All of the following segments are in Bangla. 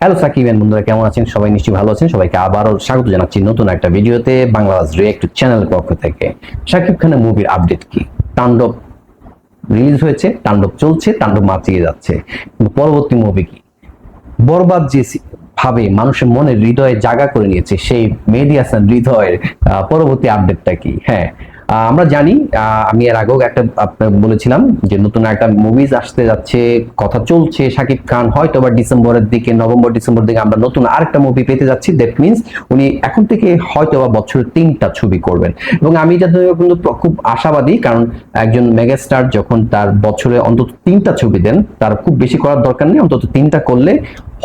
হ্যালো সাকিব এন্ড বন্ধুরা কেমন আছেন? সবাই নিশ্চয়ই ভালো আছেন। সবাইকে আবারও স্বাগত জানাচ্ছি নতুন একটা ভিডিওতে বাংলাদেশ রিয়েক্ট চ্যানেলের পক্ষ থেকে। সাকিব খানের মুভির আপডেট কি? তাণ্ডব রিলিজ হয়েছে, তাণ্ডব চলছে, তাণ্ডব মাতিয়ে যাচ্ছে। পরবর্তী মুভি কি? বরবাদ যে ভাবে মানুষের মনে হৃদয়ে জায়গা করে নিয়েছে, সেই মেহেদি হাসান হৃদয়ের পরবর্তী আপডেটটা কি? হ্যাঁ আমরা জানি আমি এর আগেও একটা বলেছিলাম যে নতুন একটা মুভিজ আসতে যাচ্ছে, কথা চলছে, শাকিব খান হয়তো বা ডিসেম্বরের দিকে, নভেম্বর, ডিসেম্বর দিকে আমরা নতুন আরেকটা মুভি পেতে যাচ্ছি দ্যাট মিনস উনি এখন থেকে হয়তো বা বছরে তিনটা ছবি করবেন। এবং আমি ধরে কিন্তু খুব আশাবাদী, কারণ একজন মেগাস্টার যখন তার বছরে অন্তত তিনটা ছবি দেন, তার খুব বেশি করার দরকার নেই, অন্তত তিনটা করলে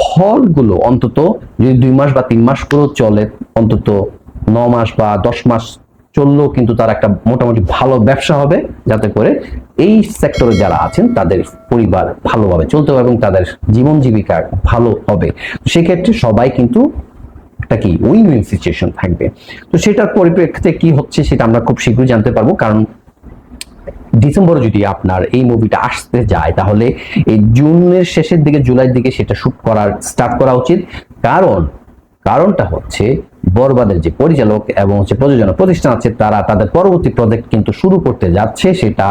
হলগুলো অন্তত যদি দুই মাস বা তিন মাস করেও চলে, অন্তত ন মাস বা দশ মাস চললেও কিন্তু তার একটা মোটামুটি ভালো ব্যবসা হবে, যাতে করে এই সেক্টরে যারা আছেন তাদের পরিবার ভালোভাবে চলতে হবে এবং তাদের জীবন জীবিকা ভালো হবে। সেক্ষেত্রে সবাই কিন্তু একটা কি উইন উইন সিচুয়েশন থাকবে। তো সেটার পরিপ্রেক্ষিতে কি হচ্ছে সেটা আমরা খুব শীঘ্রই জানতে পারব, কারণ ডিসেম্বরে যদি আপনার এই মুভিটা আসতে যায়, তাহলে এই জুনের শেষের দিকে, জুলাইয়ের দিকে সেটা শুট করার স্টার্ট করা উচিত। কারণ, কারণটা হচ্ছে বরবাদের যে পরিচালক এবং হচ্ছে প্রযোজনা প্রতিষ্ঠান আছে, তারা তাদের পরবর্তী প্রজেক্ট কিন্তু শুরু করতে যাচ্ছে, সেটা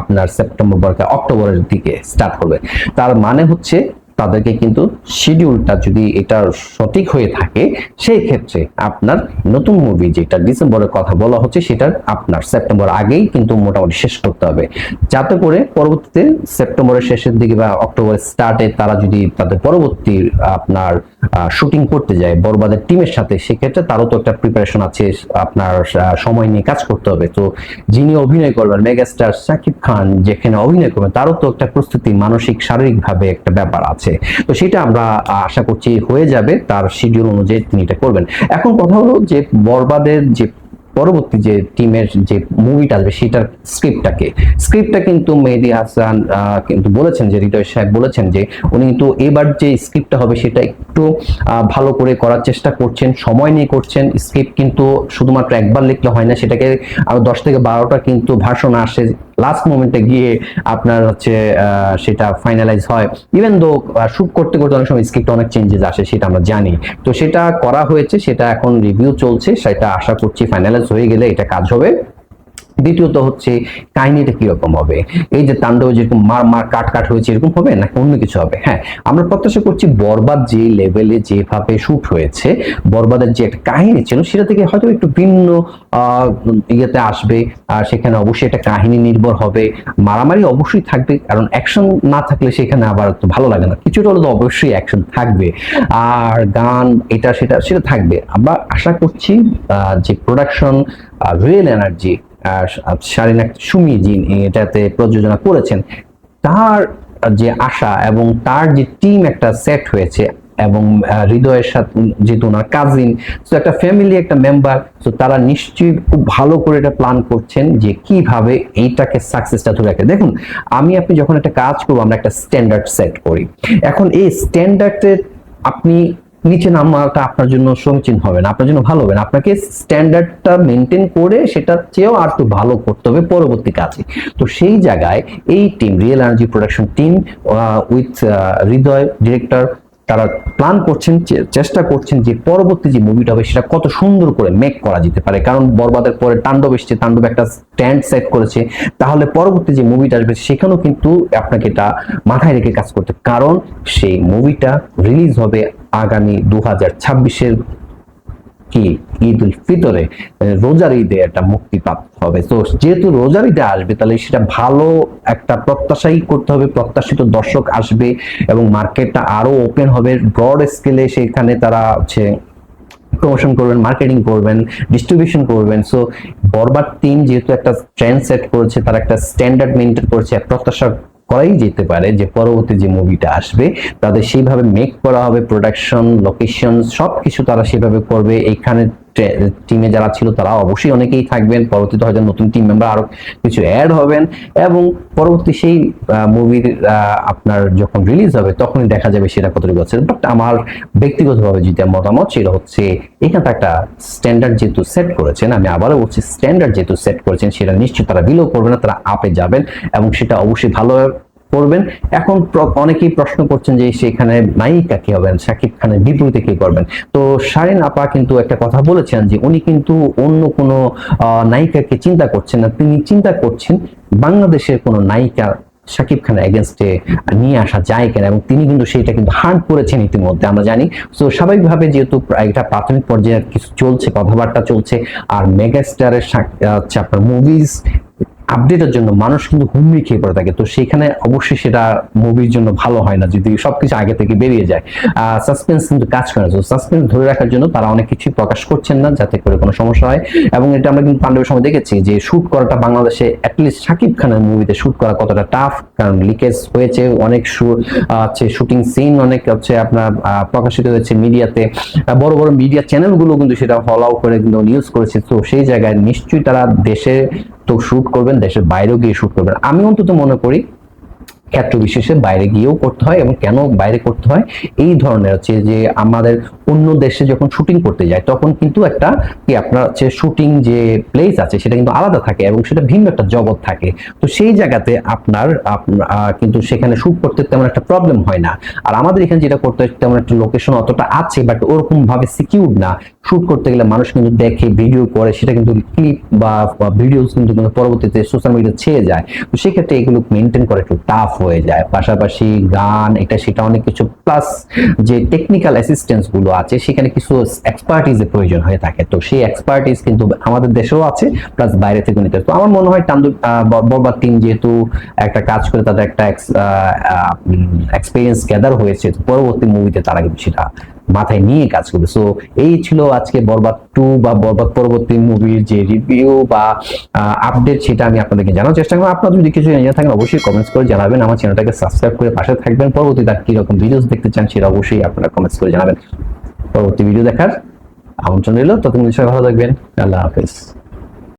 আপনার সেপ্টেম্বর বা অক্টোবরের দিকে স্টার্ট করবে। তার মানে হচ্ছে তাদেরকে কিন্তু শিডিউলটা যদি এটা সঠিক হয়ে থাকে, সেই ক্ষেত্রে আপনার নতুন মুভি যেটা ডিসেম্বরের কথা বলা হচ্ছে সেটার আপনার সেপ্টেম্বর আগেই কিন্তু মোটামুটি শেষ করতে হবে। যাতে করে পরবর্তীতে সেপ্টেম্বরের শেষের দিকে বা অক্টোবরের স্টার্টে তারা যদি তাদের পরবর্তী আপনার শুটিং করতে যায় বরবাদের টিমের সাথে, সেক্ষেত্রে তারও তো একটা প্রিপারেশন আছে, আপনার সময় নিয়ে কাজ করতে হবে। তো যিনি অভিনয় করবেন মেগাস্টার সাকিব খান, যেখানে অভিনয় করবেন, তারও তো একটা প্রস্তুতি মানসিক, শারীরিকভাবে একটা ব্যাপার আছে। তো সেটা আমরা আশা করছি হয়ে যাবে, তার শিডিউল অনুযায়ী তিনি এটা করবেন। এখন কথা হলো যে বরবাদের যে পরবর্তী যে টিমের যে মুভিটা আসবে, সেটার স্ক্রিপ্টটাকে স্ক্রিপ্টটা কিন্তু মেহেদি হাসান কিন্তু বলেছেন যে, হৃদয় সাহেব বলেছেন যে, উনি কিন্তু এবার যে স্ক্রিপ্টটা হবে, সেটা একটু ভালো করে করার চেষ্টা করছেন, সময় নিয়ে করছেন। স্ক্রিপ্ট কিন্তু শুধুমাত্র একবার লিখলে হয় না, সেটাকে আরও দশ থেকে বারোটা কিন্তু ভাষণ আসে লাস্ট মোমেন্টে গিয়ে আপনার হচ্ছে সেটা ফাইনালাইজ হয়। ইভেন দো শুট করতে করতে অনেক সময় স্ক্রিপ্ট অনেক চেঞ্জেস আসে, সেটা আমরা জানি। তো সেটা করা হয়েছে, সেটা এখন রিভিউ চলছে, সেটা আশা করছি ফাইনালাইজ হয়ে গেলে এটা কাজ হবে। দ্বিতীয়ত হচ্ছে, কাহিনীটা কীরকম হবে? এই যে তাণ্ডব যেরকম মার মার, কাট কাট হয়েছে, এরকম হবে নাকি অন্য কিছু হবে? হ্যাঁ আমরা প্রত্যাশা করছি বরবাদ যে লেভেলে যেভাবে শুট হয়েছে, বরবাদের যে একটা কাহিনী ছিল, সেটা থেকে হয়তো একটু ভিন্ন ইয়েতে আসবে। আর সেখানে অবশ্যই একটা কাহিনী নির্ভর হবে। মারামারি অবশ্যই থাকবে, কারণ অ্যাকশন না থাকলে সেখানে আবার তো ভালো লাগে না। কিছুটা হলে তো অবশ্যই অ্যাকশন থাকবে। আর গান, এটা, সেটা সেটা থাকবে। আমরা আশা করছি যে production real energy Sharin Sumi যিনি এটাতে প্রযোজনা করেছেন, তার যে আশা এবং তার যে টিম একটা সেট হয়েছে এবং হৃদয়ের সাথে যেহেতু ওনার কাজিন তো একটা ফ্যামিলি একটা মেম্বার তো তারা নিশ্চয়ই খুব ভালো করে এটা প্ল্যান করছেন যে কীভাবে এইটাকে সাকসেসটা ধরে রাখে। দেখুন, আমি, আপনি যখন একটা কাজ করব, আমরা একটা স্ট্যান্ডার্ড সেট করি। এখন এই স্ট্যান্ডার্ডের আপনি নিচে নামাটা আপনার জন্য সমীচীন হবে না, আপনার জন্য ভালো হবে না। আপনাকে স্ট্যান্ডার্ডটা মেনটেন করে সেটার চেয়েও আর একটু ভালো করতে হবে পরবর্তী কাজে। তো সেই জায়গায় এই team real energy production team with Hridoy director তারা প্ল্যান করছেন চেষ্টা করছেন যে পরবর্তী যে মুভিটা হবে সেটা কত সুন্দর করে মেক করা যেতে পারে। কারণ বরবাদের পরে তাণ্ডব এসেছে, তাণ্ডব একটা স্ট্যান্ড সেট করেছে। তাহলে পরবর্তী যে মুভিটা আসবে সেখানেও কিন্তু আপনাকে এটা মাথায় রেখে কাজ করতে কারণ সেই মুভিটা রিলিজ হবে আগামী দু হাজার ছাব্বিশের কি? ঈদ উল ফিতরে রোজার ঈদে একটা মুক্তিপ্রাপ্ত হবে। তো যেহেতু রোজার ঈদে আসবে, তাহলে সেটা ভালো একটা প্রত্যাশাই করতে হবে। প্রত্যাশিত দর্শক আসবে এবং মার্কেটটা আরও ওপেন হবে। ব্রড স্কেলে সেখানে তারা হচ্ছে প্রমোশন করবেন মার্কেটিং করবেন ডিস্ট্রিবিউশন করবেন। সো বরবার টিম যেহেতু একটা ট্রেন্ড সেট করেছে, তারা একটা স্ট্যান্ডার্ড মেনটেন করেছে প্রত্যাশা করাই যেতে পারে যে পরবর্তী যে মুভিটা আসবে, তাদের সেইভাবে মেক করা হবে প্রোডাকশন লোকেশন সব কিছু তারা সেভাবে করবে। এখানে টিমে যারা ছিল তারা অবশ্যই অনেকেই থাকবেন। পরবর্তীতে হয়তো নতুন টিম মেম্বার আরও কিছু অ্যাড হবেন এবং পরবর্তী সেই মুভির আপনার যখন রিলিজ হবে তখনই দেখা যাবে সেটা কতটুকু হচ্ছে বাট আমার ব্যক্তিগতভাবে যেটা মতামত সেটা হচ্ছে এখানে একটা স্ট্যান্ডার্ড যেহেতু সেট করেছেন, আমি আবারও বলছি স্ট্যান্ডার্ড যেহেতু সেট করেছেন, সেটা নিশ্চয়ই তারা বিলো করবে না, তারা আপে যাবেন এবং সেটা অবশ্যই ভালো করবেন এখন অনেকেই প্রশ্ন করছেন যে সেখানে নায়িকা কি হবেন? শাকিব খানের বিপরীতে কি করবেন? তো শারিন আপা কিন্তু একটা কথা বলেছেন যে, উনি কিন্তু অন্য কোনো নায়িকাকে চিন্তা করছেন না। তিনি চিন্তা করছেন, বাংলাদেশের কোনো নায়িকা শাকিব খানের এগেনস্টে নিয়ে আসা যায় কিনা? এবং তিনি কিন্তু সেইটা কিন্তু হার্ট করেছেন ইতিমধ্যে, আমরা জানি। তো স্বাভাবিকভাবে যেহেতু এটা প্রাথমিক পর্যায়ে কিছু চলছে, কথাবার্তা চলছে, আর মেগাস্টারের হচ্ছে আপনার মুভিজ আপডেটের জন্য মানুষ কিন্তু হুমড়ি খেয়ে পড়ে থাকে। তো সেখানে অবশ্যই সেটা মুভির জন্য ভালো হয় না, যদি সবকিছু আগে থেকে বেরিয়ে যায়। সাসপেন্স কিন্তু কাজ করে না। সাসপেন্স ধরে রাখার জন্য তারা অনেক কিছুই প্রকাশ করছেন না, যাতে করে কোনো সমস্যা হয়। এবং এটা আমরা কিন্তু পাণ্ডবের সময় দেখেছি যে শুট করাটা বাংলাদেশে অ্যাটলিস্ট শাকিব খানের মুভিতে শুট করা কতটা টাফ কারণ লিকেজ হয়েছে, অনেক হচ্ছে শুটিং সিন অনেক হচ্ছে আপনার প্রকাশিত হয়েছে মিডিয়াতে। বড় বড় মিডিয়া চ্যানেলগুলো কিন্তু সেটা ফলো করে কিন্তু নিউজ করেছে। তো সেই জায়গায় নিশ্চয়ই তারা দেশে তো শ্যুট করবেন, দেশের বাইরেও গিয়ে শ্যুট করবেন। আমি অন্তত মনে করি ক্ষেত্র বিশেষে বাইরে গিয়েও করতে হয় এবং কেন বাইরে করতে হয়? এই ধরনের হচ্ছে যে আমাদের অন্য দেশে যখন শুটিং করতে যায়, তখন কিন্তু একটা কি আপনার হচ্ছে শুটিং যে প্লেস আছে, সেটা কিন্তু আলাদা থাকে এবং সেটা ভিন্ন একটা জগৎ থাকে। তো সেই জায়গাতে আপনার কিন্তু সেখানে শুট করতে তেমন একটা প্রবলেম হয় না। আর আমাদের এখানে যেটা করতে হয়, তেমন একটা লোকেশন অতটা আছে বাট ওরকম ভাবে সিকিউর না। শুট করতে গেলে মানুষ কিন্তু দেখে ভিডিও করে, সেটা কিন্তু ক্লিপ বা ভিডিওস কিন্তু কিন্তু পরবর্তীতে সোশ্যাল মিডিয়া ছেয়ে যায়। তো সেক্ষেত্রে এগুলো মেনটেন করা একটু টাফ হয়ে যায়। পাশাপাশি গান, এটা, সেটা অনেক কিছু প্লাস যে টেকনিক্যাল অ্যাসিস্ট্যান্সগুলো আছে, সেখানে কিছু এক্সপার্টিজের প্রয়োজন হয়ে থাকে। তো সেই এক্সপার্টিজ কিন্তু আমাদের দেশেও আছে প্লাস বাইরে থেকে নিতে। তো আমার মনে হয় টান্দু বরবাদ টিম যেহেতু একটা কাজ করে তাদের একটা এক্সপিরিয়েন্স গ্যাদার হয়েছে পরবর্তী মুভিতে তারা কিন্তু সেটা মাথায় নিয়ে কাজ করবে। সো এই ছিল আজকে বরবাদ টু বা বরবাদ পরবর্তী মুভির যে রিভিউ বা আপডেট সেটা আমি আপনাদেরকে জানার চেষ্টা করব। আপনারা যদি কিছু জেনে থাকেন, অবশ্যই কমেন্টস করে জানাবেন। আমার চ্যানেলটাকে সাবস্ক্রাইব করে পাশে থাকবেন। পরবর্তীতে আর কীরকম ভিডিওস দেখতে চান, সেটা অবশ্যই আপনারা কমেন্টস করে জানাবেন। পরবর্তী ভিডিও দেখার আমন্ত্রণ রইল। ততক্ষণ সবাই ভালো থাকবেন। আল্লাহ হাফেজ।